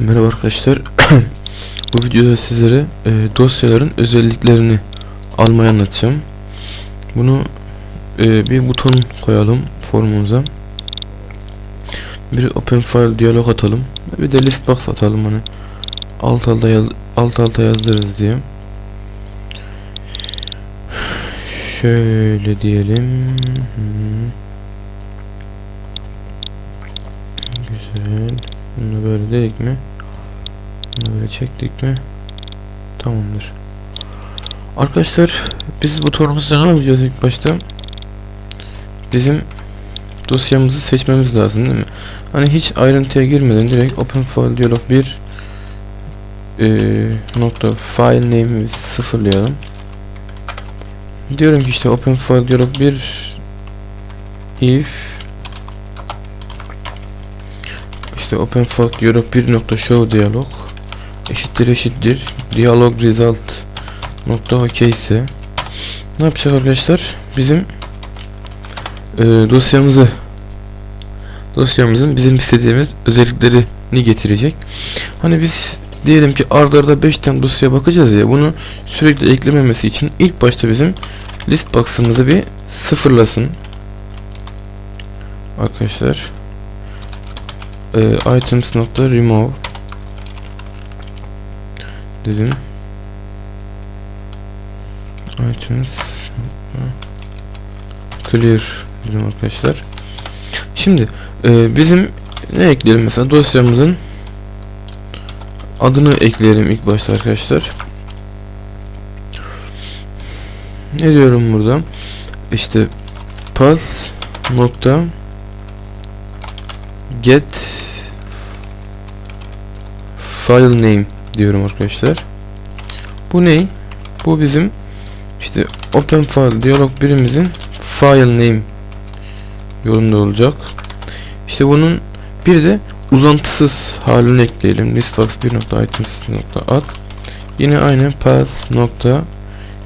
Merhaba arkadaşlar. Bu videoda sizlere e, dosyaların özelliklerini almayı anlatacağım. Bunu e, bir buton koyalım formumuza. Bir open file diyalog atalım. Bir de list box atalım hani. Alt alta alt alta yazdırırız diye. Şöyle diyelim. Güzel. Bunu böyle dedik mi? Böyle çektik mi? Tamamdır. Arkadaşlar biz bu torumuzda ne yapacağız ilk başta? Bizim dosyamızı seçmemiz lazım değil mi? Hani hiç ayrıntıya girmeden direkt open file diyalog 1 e, nokta file name'i sıfırlayalım. Diyorum ki işte open file diyalog 1 if işte open file diyalog 1 nokta show diyalog eşittir eşittir. Diyalog result nokta ok ise ne yapacak arkadaşlar? Bizim e, dosyamızı dosyamızın bizim istediğimiz özelliklerini getirecek. Hani biz diyelim ki arda arda 5 tane dosyaya bakacağız ya bunu sürekli eklememesi için ilk başta bizim list box'ımızı bir sıfırlasın. Arkadaşlar e, items nokta remove dedim items clear dedim arkadaşlar. Şimdi e, bizim ne ekleyelim mesela? Dosyamızın adını ekleyelim ilk başta arkadaşlar. Ne diyorum burada? İşte path nokta get file name diyorum arkadaşlar. Bu ne? Bu bizim işte open file diyalog birimizin file name yolunda olacak. İşte bunun bir de uzantısız halini ekleyelim. listbox 1.items.add Yine aynı path nokta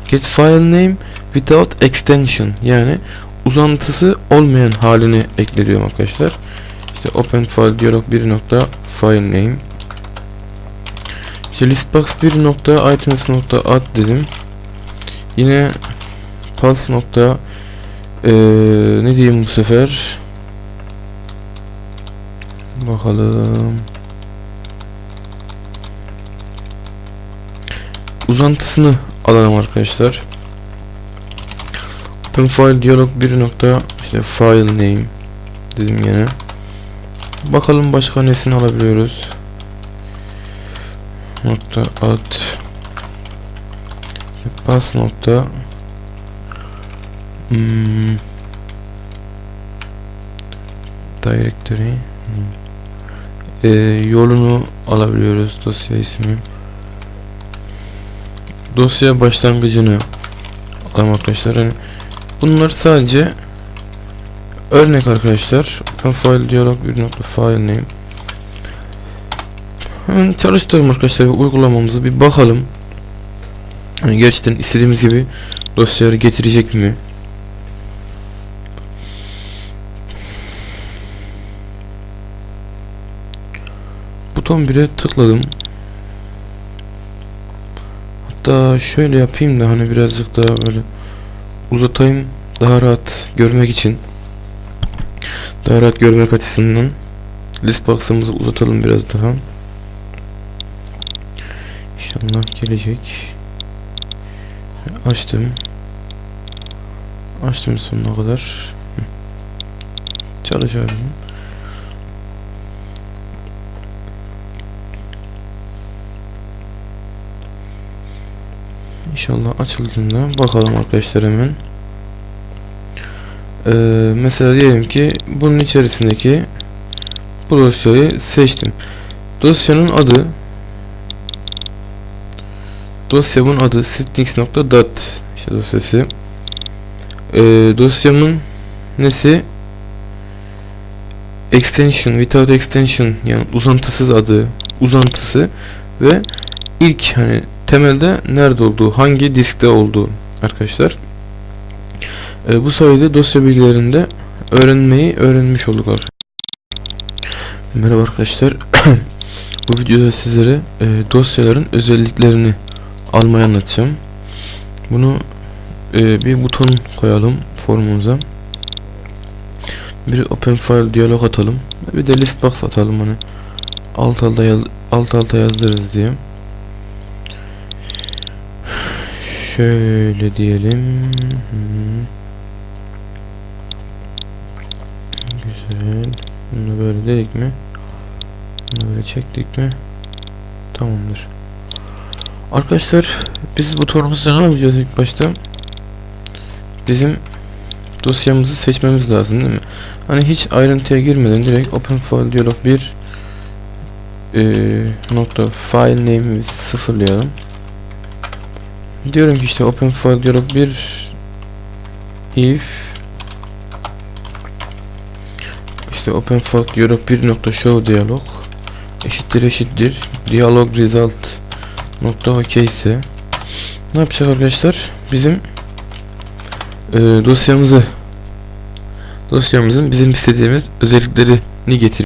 get file name without extension yani uzantısı olmayan halini ekliyorum arkadaşlar. İşte open file diyalog 1 nokta file name işte listbox 1 nokta items nokta dedim. Yine path nokta ee, ne diyeyim bu sefer? Bakalım. Uzantısını alalım arkadaşlar. Open file diyalog 1 nokta işte file name dedim yine. Bakalım başka nesini alabiliyoruz nokta add pas nokta. Hmm, directory. Ee, yolunu alabiliyoruz dosya ismi. Dosya başlangıcını alalım arkadaşlar. Hani bunlar sadece örnek arkadaşlar. File diyalog 1.file name Hemen çalıştıralım arkadaşlar uygulamamızı bir bakalım. Yani gerçekten istediğimiz gibi dosyaları getirecek mi? Buton 1'e tıkladım. Hatta şöyle yapayım da hani birazcık daha böyle uzatayım daha rahat görmek için. Daha rahat görmek açısından list box'ımızı uzatalım biraz daha. İnşallah gelecek. Açtım. Açtım sonuna kadar. Çalışıyorum. İnşallah açıldığında bakalım arkadaşlar hemen. Ee, mesela diyelim ki bunun içerisindeki bu dosyayı seçtim. Dosyanın adı dosyamın adı strings.dot işte dosyası. Ee, dosyamın nesi? Extension without extension yani uzantısız adı uzantısı ve ilk hani temelde nerede olduğu hangi diskte olduğu arkadaşlar. Ee, bu sayede dosya bilgilerinde öğrenmeyi öğrenmiş olduk arkadaşlar. Merhaba arkadaşlar. Bu videoda sizlere e, dosyaların özelliklerini almayı anlatacağım. Bunu e, bir buton koyalım formumuza. Bir open file diyalog atalım. Bir de list box atalım hani alt alta yaz, alt alta yazdırırız diye. Şöyle diyelim. Güzel. Bunu böyle dedik mi? Bunu böyle çektik mi? Tamamdır. Arkadaşlar biz bu turumuzda ne yapacağız ilk başta? Bizim dosyamızı seçmemiz lazım değil mi? Hani hiç ayrıntıya girmeden direkt open file diyalog 1 e, nokta file name'i sıfırlayalım. Diyorum ki işte open file diyalog 1 if işte open file diyalog 1 nokta show diyalog eşittir eşittir diyalog result nokta ok ise ne yapacak arkadaşlar? Bizim e, dosyamızı dosyamızın bizim istediğimiz özelliklerini getir